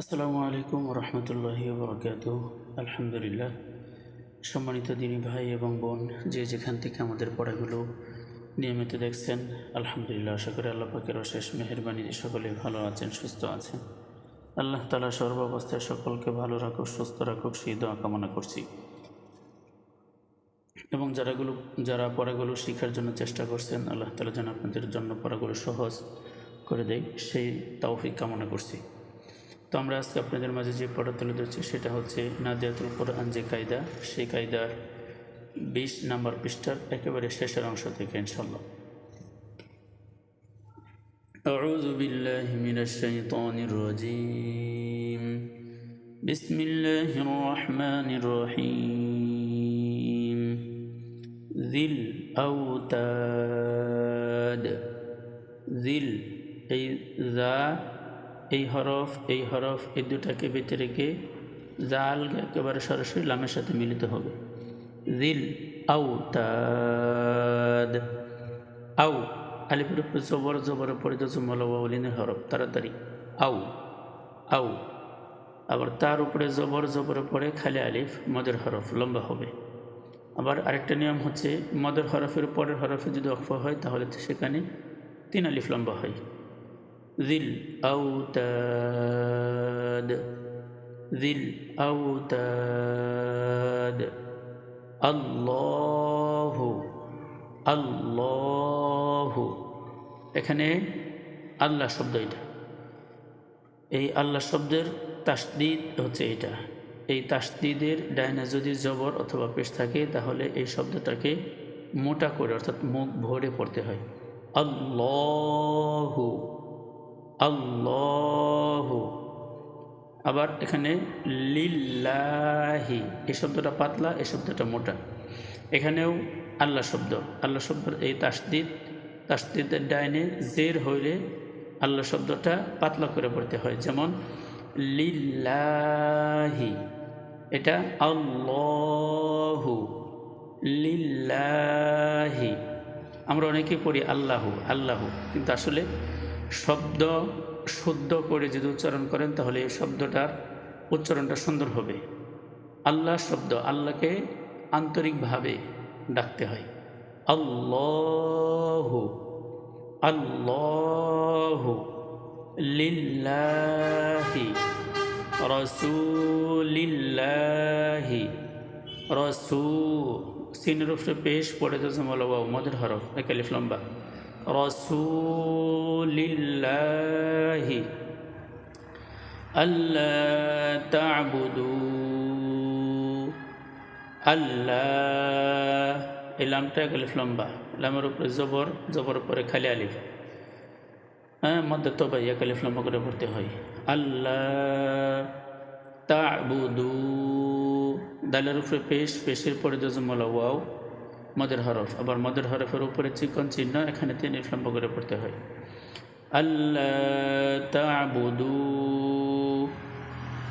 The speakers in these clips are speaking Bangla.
আসসালামু আলাইকুম রহমতুল্লাহি বরকাত আলহামদুলিল্লাহ। সম্মানিত দিনী ভাই এবং বোন, যে যেখান থেকে আমাদের পড়াগুলো নিয়মিত দেখছেন, আলহামদুলিল্লাহ আশা করি আল্লাহ পাকের অশেষ মেহরবানি সকলে ভালো আছেন, সুস্থ আছেন। আল্লাহ তালা সর্বাবস্থায় সকলকে ভালো রাখুক, সুস্থ রাখুক, সেই দোয়া কামনা করছি। এবং যারাগুলো, যারা পড়াগুলো শেখার জন্য চেষ্টা করছেন, আল্লাহ তালা যেন আপনাদের জন্য পড়াগুলো সহজ করে দেয়, সেই তৌফিক কামনা করছি। তো আমরা আজকে আপনাদের মাঝে যে পড়া তুলে ধরছি সেটা হচ্ছে নাদিয়াতুল কোরআন যে কায়দা সেই কায়দার বিশ নাম্বার পৃষ্ঠার একেবারে শেষের অংশ থেকে ইনশাল্লাহ أعوذ بالله من الشيطان الرجيم بسم الله الرحمن الرحيم ذي الأوتاد ذي এই ذا এই হরফ এই হরফ, এই দুটাকে বেঁচে রেখে জাল একেবারে সরাসরি লামের সাথে মিলিত হবে। দিল আউ আউ আলিপুর উপরে জবর জবর পরে জজমলিনের হরফ, তাড়াতাড়ি। আউ আউ আবার তার উপরে জবর জবর পরে খালি আলিফ, মদের হরফ লম্বা হবে। আবার আরেকটা নিয়ম হচ্ছে, মদের হরফের পরের হরফে যদি অক্ফ হয়, তাহলে সেখানে তিন আলিফ লম্বা হয়। ذي الأوتاد ذي الأوتاد الله الله এখানে আল্লাহ শব্দ এটা এই আল্লাহ শব্দের তাসদিদ হচ্ছে এটা এই তাসদিদের ডায়না যদি জবর অথবা পেশ থাকে তাহলে এই শব্দটাকে মোটা করে অর্থাৎ মুখ ভরে পড়তে হয় আল্লাহু আল্লাহ। আবার এখানে লিল্লাহি এই শব্দটা পাতলা এই শব্দটা মোটা। এখানেও আল্লাহ শব্দ। আল্লাহ শব্দের এই তাসদিদ, তাসদিদের ডাইনে জের হইলে আল্লাহ শব্দটা পাতলা করে পড়তে হয়। যেমন, লিল্লাহি, এটা আল্লাহু, লিল্লাহি। আমরা অনেকেই পড়ি আল্লাহু আল্লাহু। কিন্তু আসলে শব্দ শুদ্ধ করে যদি উচ্চারণ করেন, তাহলে এই শব্দটার উচ্চারণটা সুন্দর হবে। আল্লাহ শব্দ, আল্লাহকে আন্তরিকভাবে ডাকতে হয়। আল্লাহ আল্লাহ লিল্লাহি, রসুলিল্লাহি রসু সিনের উপরে পেশ পড়ে তো মদের হরফ একালিফ লম্বা। رسول الله ألا تعبدوا আল্লাহ এই লামটা এক আলিফ লম্বা লামের উপরে জবর জবর উপরে খালি আলিফ হ্যাঁ মধ্যে তবাই এক আলিফ লম্বা করে পড়তে হয় আল্লাহ তাবুদু দালের উপরে পেশ পেশের পরে জজমলা ওয়াও মদের হরফ। আবার মদের হরফের উপরে চিকন চিহ্ন, এখানে তিন লম্ব করে পড়তে হয়। আল্লাহ তাবুদু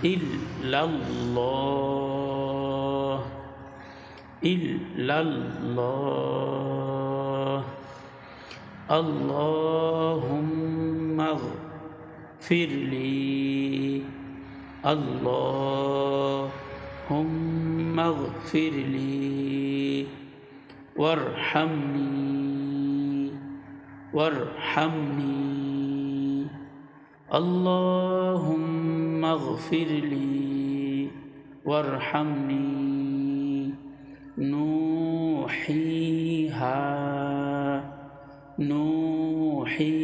ইল্লাল্লাহ। ফিরলি আল্লাহুম্মা ফিরলি وارحمني وارحمني اللهم اغفر لي وارحمني نوحيها نوحيها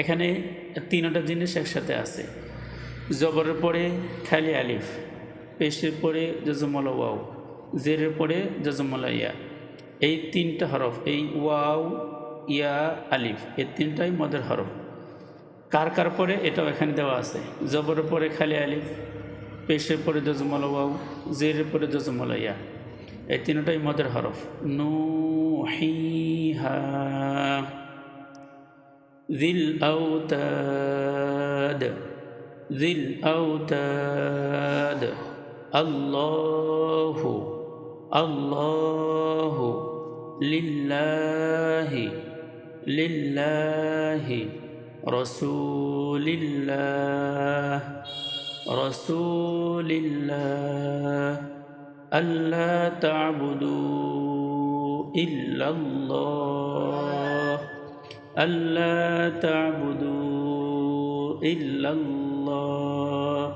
এখানে তিনটা জিনিস একসাথে আছে জবরের পরে খালি আলিফ পেশের পরে জজমল ওয়াও জেরের পরে জজমলাইয়া এই তিনটা হরফ, এই ওয়াও, ইয়া, আলিফ, এই তিনটাই মদের হরফ। কার কার পরে এটাও এখানে দেওয়া আছে। জবর পরে খালি আলিফ, পেশের পরে জজমলা ওয়াও, জেরের পরে জজমলাইয়া এই তিনটাই মদের হরফ। নু হি হিল দিল জিল দ আল্লাহু الله لله لله رسول الله رسول الله ألا تعبدوا إلا الله ألا تعبدوا إلا الله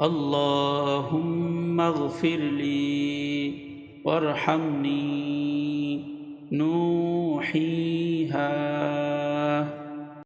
اللهم اغفر لي وارحمني نوحيها.